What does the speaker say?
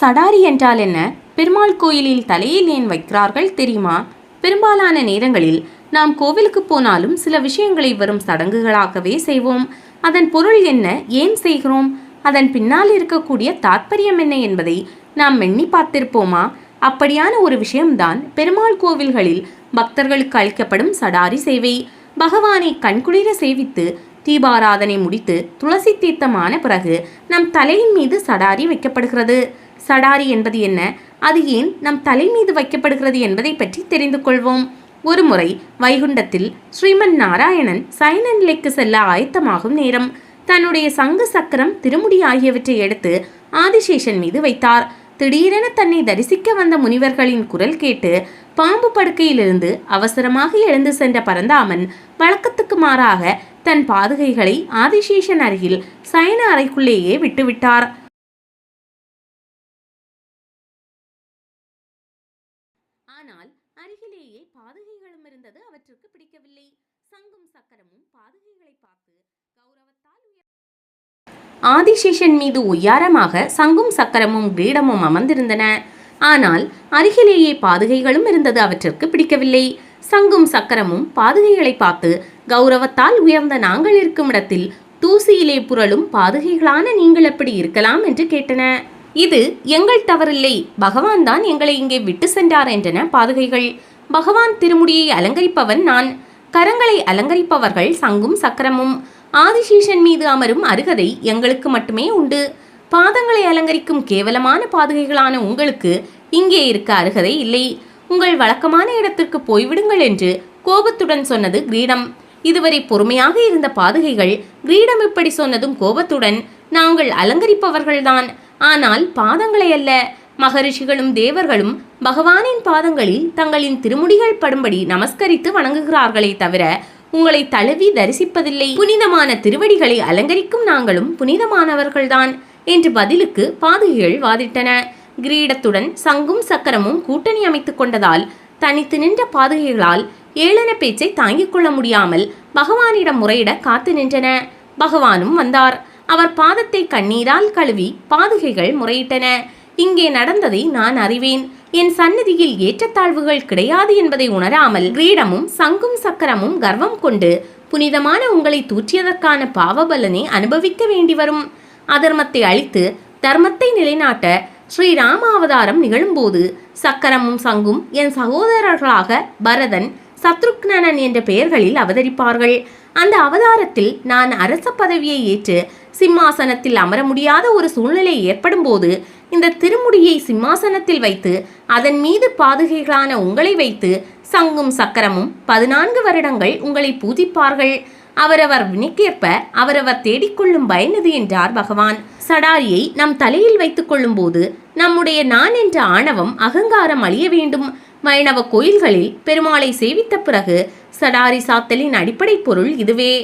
சடாரி என்றால் என்ன? பெருமாள் கோயிலில் தலையில் ஏன் வைக்கிறார்கள் தெரியுமா? பெரும்பாலான நேரங்களில் நாம் கோவிலுக்கு போனாலும் சில விஷயங்களை வரும் சடங்குகளாகவே செய்வோம். அதன் பொருள் என்ன? ஏன் செய்கிறோம்? அதன் பின்னால் இருக்கக்கூடிய தாற்பயம் என்ன என்பதை நாம் எண்ணி பார்த்திருப்போமா? அப்படியான ஒரு விஷயம்தான் பெருமாள் கோவில்களில் பக்தர்களுக்கு அளிக்கப்படும் சடாரி சேவை. பகவானை கண்குளிர சேவித்து தீபாராதனை முடித்து துளசி தீர்த்தமான பிறகு நம் தலையின் மீது சடாரி வைக்கப்படுகிறது. சடாரி என்பது என்ன? அது ஏன் நம் தலை மீது வைக்கப்படுகிறது என்பதை பற்றி தெரிந்து கொள்வோம். ஒருமுறை வைகுண்டத்தில் ஸ்ரீமன் நாராயணன் சயன நிலைக்கு செல்ல ஆயத்தமாகும் நேரம். தன்னுடைய சங்கு சக்கரம் திருமுடி ஆகியவற்றை எடுத்து ஆதிசேஷன் மீது வைத்தார். திடீரென தன்னை தரிசிக்க வந்த முனிவர்களின் குரல் கேட்டு பாம்பு படுக்கையிலிருந்து அவசரமாக எழுந்து சென்ற பரந்தாமன் வழக்கத்துக்கு மாறாக தன் பாதுகைகளை ஆதிசேஷன் அருகில் சயன அறைக்குள்ளேயே விட்டுவிட்டார். அருகிலேயே பாதுகைகளும் இருந்தது அவற்றுக்கு பிடிக்கவில்லை. சங்கும் சக்கரமும் பாதுகைகளை பார்த்து கௌரவத்தால் ஆதிசேஷன் மீது உயாரமாக சங்கும் சக்கரமும் கிரீடமும் அமர்ந்திருந்தன. ஆனால் அருகிலேயே பாதுகைகளும் இருந்தது அவற்றிற்கு பிடிக்கவில்லை. சங்கும் சக்கரமும் பாதுகைகளை பார்த்து கௌரவத்தால் உயர்ந்த நாங்கள் இருக்கும் இடத்தில் தூசியிலே புரளும் பாதுகைகளான நீங்கள் எப்படி இருக்கலாம் என்று கேட்டன. இது எங்கள் தவறில்லை. பகவான் தான் எங்களை இங்கே விட்டு சென்றார் என்றன பாதுகைகள். பகவான் திருமுடியை அலங்கரிப்பவன் நான். கரங்களை அலங்கரிப்பவர்கள் சங்கும் சக்கரமும். ஆதிசேஷன் மீது அமரும் அருகதை எங்களுக்கு மட்டுமே உண்டு. பாதங்களை அலங்கரிக்கும் கேவலமான பாதுகைகளான உங்களுக்கு இங்கே இருக்க அருகதை இல்லை. உங்கள் வழக்கமான இடத்திற்கு போய்விடுங்கள் என்று கோபத்துடன் சொன்னது கிரீடம். இதுவரை பொறுமையாக இருந்த பாதுகைகள் கிரீடம் இப்படி சொன்னதும் கோபத்துடன் நாங்கள் அலங்கரிப்பவர்கள்தான். ஆனால் பாதங்களை அல்ல. மகரிஷிகளும் தேவர்களும் பகவானின் பாதங்களில் தங்களின் திருமுடிகள் படும்படி நமஸ்கரித்து வணங்குகிறார்களே தவிர உங்களை தழுவி தரிசிப்பதில்லை. புனிதமான திருவடிகளை அலங்கரிக்கும் நாங்களும் புனிதமானவர்கள்தான் என்று பதிலுக்கு பாதுகைகள் வாதிட்டன. கிரீடத்துடன் சங்கும் சக்கரமும் கூட்டணி அமைத்துக் கொண்டதால் தனித்து நின்ற பாதுகைகளால் ஏளன பேச்சை தாங்கிக் கொள்ள முடியாமல் பகவானிடம் முறையிட காத்து நின்றன. பகவானும் வந்தார். அவர் பாதத்தை கண்ணீரால் கழுவி பாதுகைகள் முறையிட்டன. இங்கே நடந்ததை நான் அறிவேன். என் சந்நிதியில் ஏற்றத்தாழ்வுகள் கிடையாது என்பதை உணராமல் கிரீடமும் சங்கும் சக்கரமும் கர்வம் கொண்டு புனிதமான உங்களை தூற்றியதற்கான பாவபலனை அனுபவிக்க வேண்டி வரும். அதர்மத்தை அழித்து தர்மத்தை நிலைநாட்ட ஸ்ரீராம அவதாரம் நிகழும்போது சக்கரமும் சங்கும் என் சகோதரர்களாக பரதன் சத்ருக்னன் என்ற பெயர்களில் அவதரிப்பார்கள். அந்த அவதாரத்தில் நான் அரச பதவியை ஏற்று சிம்மாசனத்தில் அமர முடியாத ஒரு சூழ்நிலை ஏற்படும் போது இந்த திருமுடியை சிம்மாசனத்தில் வைத்து அதன் மீது பாதுகைகளான உங்களை வைத்து சங்கும் சக்கரமும் பதினான்கு வருடங்கள் உங்களை பூஜிப்பார்கள். அவரவர் வினைக்கேற்ப அவரவர் தேடிக்கொள்ளும் பயனது என்றார் பகவான். சடாரியை நம் தலையில் வைத்துக் கொள்ளும் போது நம்முடைய நான் என்ற ஆணவம் அகங்காரம் அழிய வேண்டும். வைணவ கோயில்களில் பெருமாளை சேவித்த பிறகு சடாரி சாத்தலின் அடிப்படை பொருள் இதுவே.